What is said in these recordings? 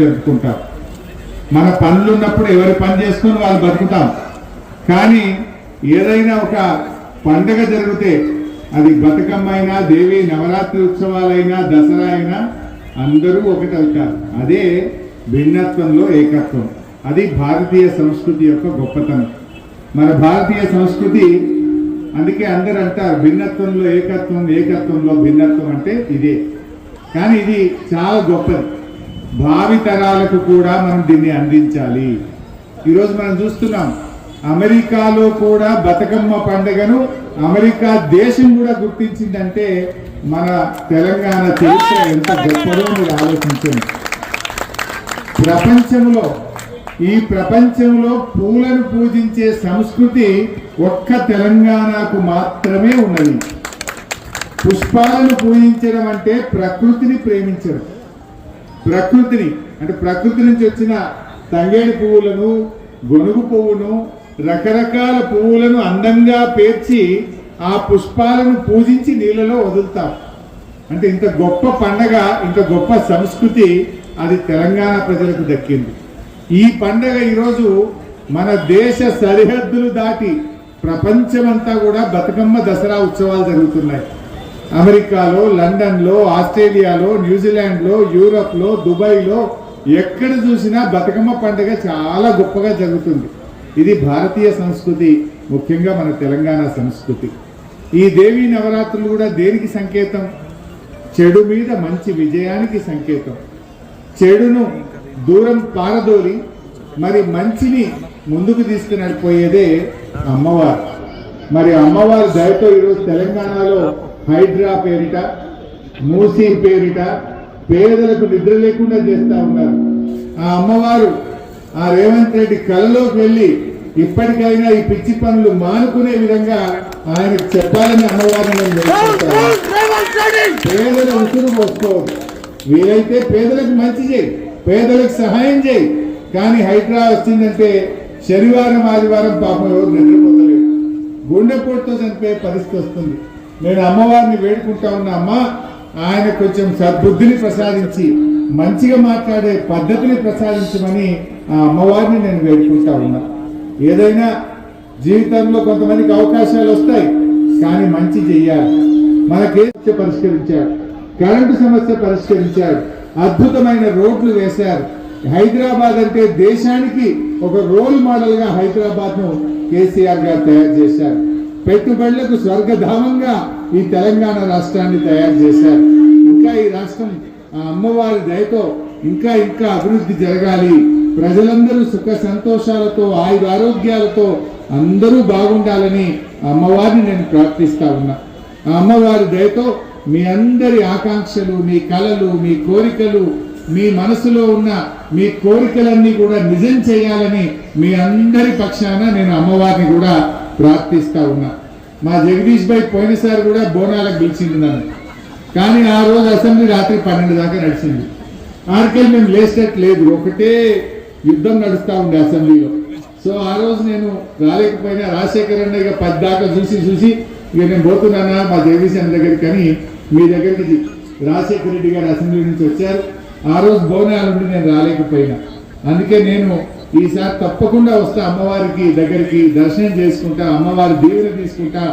జరుపుకుంటాం. మన పనులు ఉన్నప్పుడు ఎవరి పని చేసుకొని వాళ్ళు బతుకుతాం. కానీ ఏదైనా ఒక పండగ జరిగితే అది బతుకమ్మ అయినా దేవి నవరాత్రి ఉత్సవాలైనా దసరా అయినా అందరూ ఒకటి అవుతారు. అదే భిన్నత్వంలో ఏకత్వం. అది భారతీయ సంస్కృతి యొక్క గొప్పతనం. మన భారతీయ సంస్కృతి అందుకే అందరు అంటారు భిన్నత్వంలో ఏకత్వం ఏకత్వంలో భిన్నత్వం అంటే ఇదే. కానీ ఇది చాలా గొప్పది. భావి తరాలకు కూడా మనం దీన్ని అందించాలి. ఈరోజు మనం చూస్తున్నాం అమెరికాలో కూడా బతుకమ్మ పండుగను అమెరికా దేశం కూడా గుర్తించిందంటే మన తెలంగాణ చరిత్ర ఎంత గొప్పదో మీరు ఆలోచించండి. ప్రపంచంలో ఈ ప్రపంచంలో పూలను పూజించే సంస్కృతి ఒక్క తెలంగాణకు మాత్రమే ఉన్నది. పుష్పాలను పూజించడం అంటే ప్రకృతిని ప్రేమించడం. ప్రకృతిని అంటే ప్రకృతి నుంచి వచ్చిన తంగేడి పువ్వులను గొనుగు పువ్వును రకరకాల పువ్వులను అందంగా పేర్చి ఆ పుష్పాలను పూజించి నీళ్ళలో వదులుతాం. అంటే ఇంత గొప్ప పండగ ఇంత గొప్ప సంస్కృతి అది తెలంగాణ ప్రజలకు దక్కింది. ఈ పండగ ఈరోజు మన దేశ సరిహద్దులు దాటి ప్రపంచమంతా కూడా బతుకమ్మ దసరా ఉత్సవాలు జరుగుతున్నాయి. అమెరికాలో లండన్లో ఆస్ట్రేలియాలో న్యూజిలాండ్లో యూరప్లో దుబాయ్లో ఎక్కడ చూసినా బతుకమ్మ పండుగ చాలా గొప్పగా జరుగుతుంది. ఇది భారతీయ సంస్కృతి ముఖ్యంగా మన తెలంగాణ సంస్కృతి. ఈ దేవీ నవరాత్రులు కూడా దేనికి సంకేతం? చెడు మీద మంచి విజయానికి సంకేతం. చెడును దూరం పారదోలి మరి మంచిని ముందుకు తీసుకునడిపోయేదే అమ్మవారు. మరి అమ్మవారి దయతో ఈరోజు తెలంగాణలో హైడ్రా పేరిట మూసీ పేరిట పేదలకు నిద్ర లేకుండా చేస్తూ ఉన్నారు. ఆ అమ్మవారు ఆ రేవంత్ రెడ్డి కళలోకి వెళ్ళి ఇప్పటికైనా ఈ పిచ్చి పనులు మానుకునే విధంగా ఆయనకు చెప్పాలని అమ్మవారిని పేదల ఉసురు పోసుకోవద్దు. వీలైతే పేదలకు మంచి చేయి పేదలకు సహాయం చేయి. కానీ హైడ్రా వచ్చిందంటే శనివారం ఆదివారం పాపం ఎవరు నిద్రపోతలేరు గుండెపోటుతో చనిపోయే పరిస్థితి వస్తుంది. నేను అమ్మవారిని వేడుకుంటా ఉన్నా అమ్మ ఆయన కొంచెం సద్బుద్ధిని ప్రసాదించి మంచిగా మాట్లాడే పద్ధతిని ప్రసాదించమని ఆ అమ్మవారిని నేను వేడుకుంటా ఉన్నా. ఏదైనా జీవితంలో కొంతమందికి అవకాశాలు వస్తాయి కానీ మంచి చెయ్యాలి. మనకే పరిష్కరించాడు? కరెంటు సమస్య పరిష్కరించాడు. అద్భుతమైన రోడ్లు వేశారు. హైదరాబాద్ అంటే దేశానికి ఒక రోల్ మోడల్గా హైదరాబాద్ను కేసీఆర్ గారు తయారు చేశారు. పెట్టుబడులకు స్వర్గధామంగా ఈ తెలంగాణ రాష్ట్రాన్ని తయారు చేశారు. ఇంకా ఈ రాష్ట్రం ఆ అమ్మవారి దయతో ఇంకా ఇంకా అభివృద్ధి జరగాలి. ప్రజలందరూ సుఖ సంతోషాలతో ఆయుధ ఆరోగ్యాలతో అందరూ బాగుండాలని అమ్మవారిని నేను ప్రార్థిస్తా ఉన్నా. ఆ అమ్మవారి దయతో మీ అందరి ఆకాంక్షలు మీ కళలు మీ కోరికలు మీ మనసులో ఉన్న మీ కోరికలన్నీ కూడా నిజం చేయాలని మీ అందరి పక్షాన నేను అమ్మవారిని కూడా ప్రార్థిస్తా ఉన్నా. మా జగదీష్ భాయ్ పోయినసారి కూడా బోనాలకు పిలిచింది నన్ను. కానీ ఆ రోజు అసెంబ్లీ రాత్రి పన్నెండు దాకా నడిచింది. ఆర్కెల్ మేము లేస్టట్ లేదు ఒకటే యుద్ధం నడుస్తూ ఉండే అసెంబ్లీలో. సో ఆ రోజు నేను రాలేకపోయినా రాజశేఖర్ అన్న ఇక పది దాకా చూసి చూసి ఇక నేను పోతున్నానా మా జగదీశ్ అన్న దగ్గరికి కానీ మీ దగ్గరికి రాజశేఖర రెడ్డి గారు అసెంబ్లీ నుంచి వచ్చారు. ఆ రోజు బోనాలు ఉండి నేను రాలేకపోయినా. అందుకే నేను ఈసారి తప్పకుండా వస్తా అమ్మవారికి దగ్గరికి దర్శనం చేసుకుంటా అమ్మవారి దీవెన తీసుకుంటా.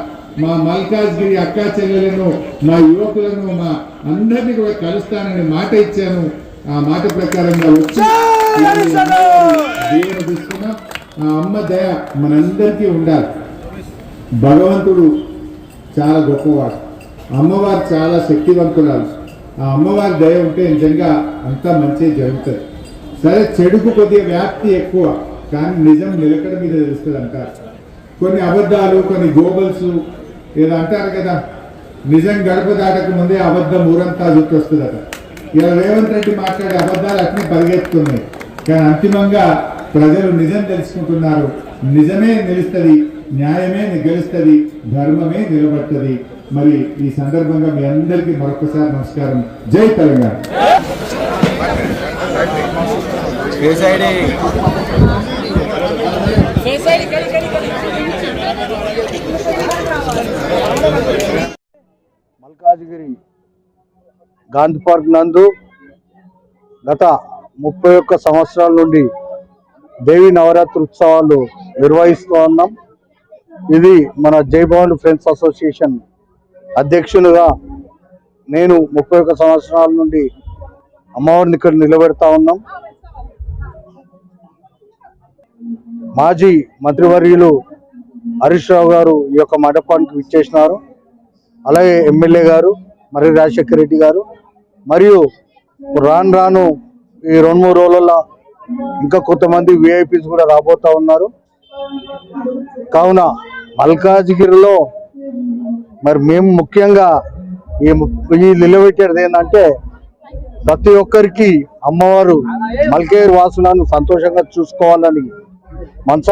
మా మల్కాజ్గిరి అక్కా చెల్లెలను మా యువకులను మా అందరినీ కూడా కలుస్తానని మాట ఇచ్చాను. ఆ మాట ప్రకారంగా వచ్చి దీవెన తీసుకున్నా. ఆ అమ్మ దయ మనందరికీ ఉండాలి. భగవంతుడు చాలా గొప్పవాడు. అమ్మవారు చాలా శక్తివంతురాలు. ఆ అమ్మవారి దయ ఉంటే నిజంగా అంతా మంచి జరుగుతుంది. సరే చెడుకు కొద్దిగా వ్యాప్తి ఎక్కువ కానీ నిజం నిలకడ మీద తెలుస్తుంది అంటారు. కొన్ని అబద్ధాలు కొన్ని గోబల్స్ ఏదో అంటారు కదా నిజం గడప దాటక ముందే అబద్ధం ఊరంతా చుట్టొస్తుందట. ఇలా రేవంత్ రెడ్డి మాట్లాడే అబద్ధాలు అట్నే పరిగెత్తుతున్నాయి. కానీ అంతిమంగా ప్రజలు నిజం తెలుసుకుంటున్నారు. నిజమే నిలుస్తుంది న్యాయమే గెలుస్తుంది ధర్మమే నిలబడుతుంది. మరి ఈ సందర్భంగా మీ అందరికీ మరొకసారి నమస్కారం. జై తెలంగాణ. మల్కాజ్గిరి గాంధీ పార్క్ నందు గత ముప్పై ఒక్క సంవత్సరాల నుండి దేవి నవరాత్రి ఉత్సవాలు నిర్వహిస్తూ ఉన్నాం. ఇది మన జై భవాని ఫ్రెండ్స్ అసోసియేషన్ అధ్యక్షులుగా నేను ముప్పై ఒక్క సంవత్సరాల నుండి అమ్మవారిని ఇక్కడ నిలబెడతా ఉన్నాం. మాజీ మంత్రివర్యులు హరీష్ రావు గారు ఈ యొక్క మండపానికి విచ్చేసినారు. అలాగే ఎమ్మెల్యే గారు మరియు రాజశేఖర రెడ్డి గారు మరియు రాను రాను ఈ రెండు మూడు రోజులలో ఇంకా కొంతమంది విఐపీస్ కూడా రాబోతా ఉన్నారు. కావున మల్కాజ్గిరిలో మరి మేము ముఖ్యంగా ఈ నిలబెట్టేది ఏంటంటే ప్రతి ఒక్కరికి అమ్మవారు మల్కేరు వాసులను సంతోషంగా చూసుకోవాలని మనసా